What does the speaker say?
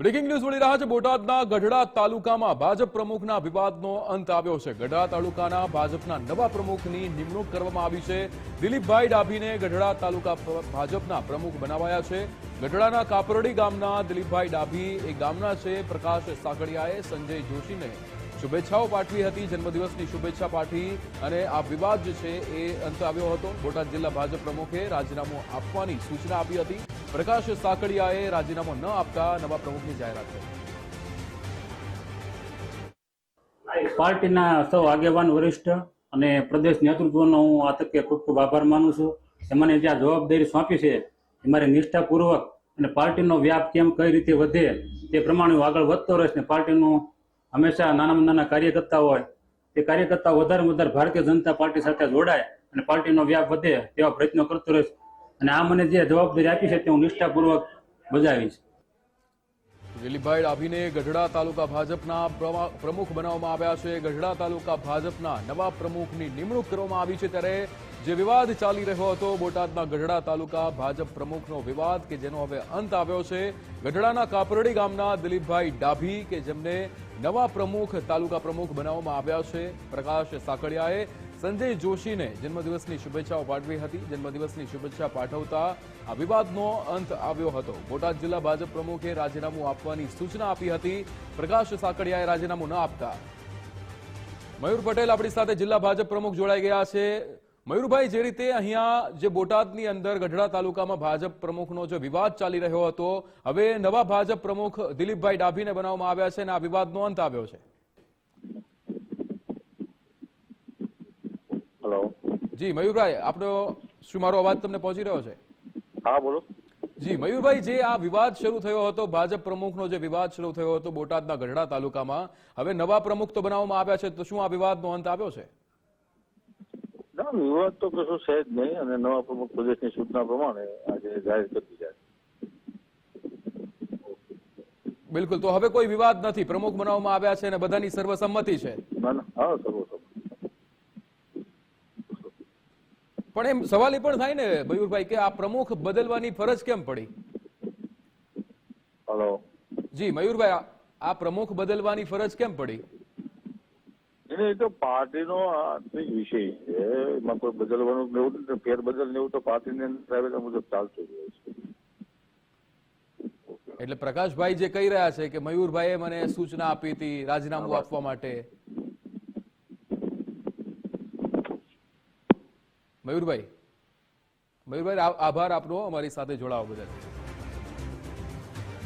Breaking news મળી રહ્યા છે બોટાદના ગઢડા તાલુકામાં ભાજપ પ્રમુખના વિવાદનો અંત આવ્યો છે. ગઢડા તાલુકાના ભાજપના નવા પ્રમુખની નિમણૂક કરવામાં આવી છે. દિલીપભાઈ ડાભીને ગઢડા તાલુકા ભાજપના પ્રમુખ બનાવાયા છે. ગઢડાના કાપરડી ગામના દિલીપભાઈ ડાભી એ ગામના છે. પ્રકાશ સાકડિયાએ સંજય જોશીને શુભેચ્છાઓ પાઠવી હતી, જન્મદિવસની શુભેચ્છા પાઠવી અને આ વિવાદ જે છે એ અંત આવ્યો હતો. બોટાદ જિલ્લા ભાજપ પ્રમુખે રાજીનામું આપવાની સૂચના આપી હતી. પ્રકાશ સાકડિયાએ રાજીનામું ન આપતા નવા પ્રમુખની જાહેરાત કરી. પાર્ટીના સૌ આગેવાન, વરિષ્ઠ અને પ્રદેશ નેતૃત્વનો હું આ તકે ખૂબ ખૂબ આભાર માનું છું. એમને જે જ્યાં જવાબદારી સોંપી છે, એ મારે નિષ્ઠાપૂર્વક અને પાર્ટીનો વ્યાપ કેમ કઈ રીતે વધે તે પ્રમાણે હું આગળ વધતો રહીશ ને પાર્ટીનું હંમેશા નાનામાં નાના કાર્યકર્તા હોય તે કાર્યકર્તા વધારે વધારે ભારતીય જનતા પાર્ટી સાથે જોડાય અને પાર્ટીનો વ્યાપ વધે તેવા પ્રયત્નો કરતો રહીશ અને આ મને જે જવાબદારી આપી છે તે હું નિષ્ઠાપૂર્વક બજાવીશ. દિલીપભાઈ ડાભીને ગઢડા તાલુકા ભાજપના પ્રમુખ બનાવવામાં આવ્યા છે. ગઢડા તાલુકા ભાજપના નવા પ્રમુખની નિમણૂક કરવામાં આવી છે ત્યારે જે વિવાદ ચાલી રહ્યો હતો, બોટાદના ગઢડા તાલુકા ભાજપ પ્રમુખનો વિવાદ કે જેનો હવે અંત આવ્યો છે. ગઢડાના કાપરડી ગામના દિલીપભાઈ ડાભી કે જેમને નવા પ્રમુખ, તાલુકા પ્રમુખ બનાવવામાં આવ્યા છે. પ્રકાશ સાકડિયાએ સંજય જોશીને જન્મદિવસની શુભેચ્છાઓ પાઠવી હતી. જન્મદિવસની શુભેચ્છા પાઠવતા આ વિવાદનો અંત આવ્યો હતો. બોટાદ જિલ્લા ભાજપ પ્રમુખે રાજીનામું આપવાની સૂચના આપી હતી. પ્રકાશ સાકડિયાએ રાજીનામું ન આપતા. મયુર પટેલ આપણી સાથે જિલ્લા ભાજપ પ્રમુખ જોડાઈ ગયા છે. મયુરભાઈ, જે રીતે અહીંયા જે બોટાદની અંદર ગઢડા તાલુકામાં ભાજપ પ્રમુખનો જે વિવાદ ચાલી રહ્યો હતો, હવે નવા ભાજપ પ્રમુખ દિલીપભાઈ ડાભીને બનાવવામાં આવ્યા છે અને આ વિવાદનો અંત આવ્યો છે હલો જી મયુરભાઈ આપણો શું મારો અવાજ તમને પહોંચી રહ્યો છે? હા બોલો. જી મયુરભાઈ જે આ વિવાદ શરૂ થયો હતો ભાજપ પ્રમુખનો જે વિવાદ શરૂ થયો હતો બોટાદના ગઢડા તાલુકામાં હવે નવા પ્રમુખ તો બનાવવામાં આવ્યા છે તો શું આ વિવાદનો અંત આવ્યો છે? ના વિવાદ તો કશું છે જ નહીં અને નવા પ્રમુખ પ્રદેશની સૂચના પ્રમાણે આજે જાહેર કરી છે. બિલકુલ તો હવે કોઈ વિવાદ નથી. પ્રમુખ બનાવવામાં આવ્યા છે અને બધાની સર્વસંમતિ છે. હા સર્વ પણ એમ સવાલ એ પણ થાય ને મયુરભાઈ કે આ પ્રમુખ બદલવાની ફરજ કેમ પડી? હલો. જી મયુરભાઈ આ- પ્રમુખ બદલવાની ફરજ કેમ પડી? એટલે એ તો પાર્ટીનો વિષય છે. એમાં કોઈ બદલવાનું એવું ફેરબદલ એવું તો પાર્ટીની અંદર મુજબ ચાલતું હોય છે. એટલે પ્રકાશભાઈ જે કહી રહ્યા છે કે મયુરભાઈએ મને સૂચના આપી હતી રાજીનામું આપવા માટે. મયુરભાઈ. મયુરભાઈ આભાર આપનો અમારી સાથે જોડાવા બદલ.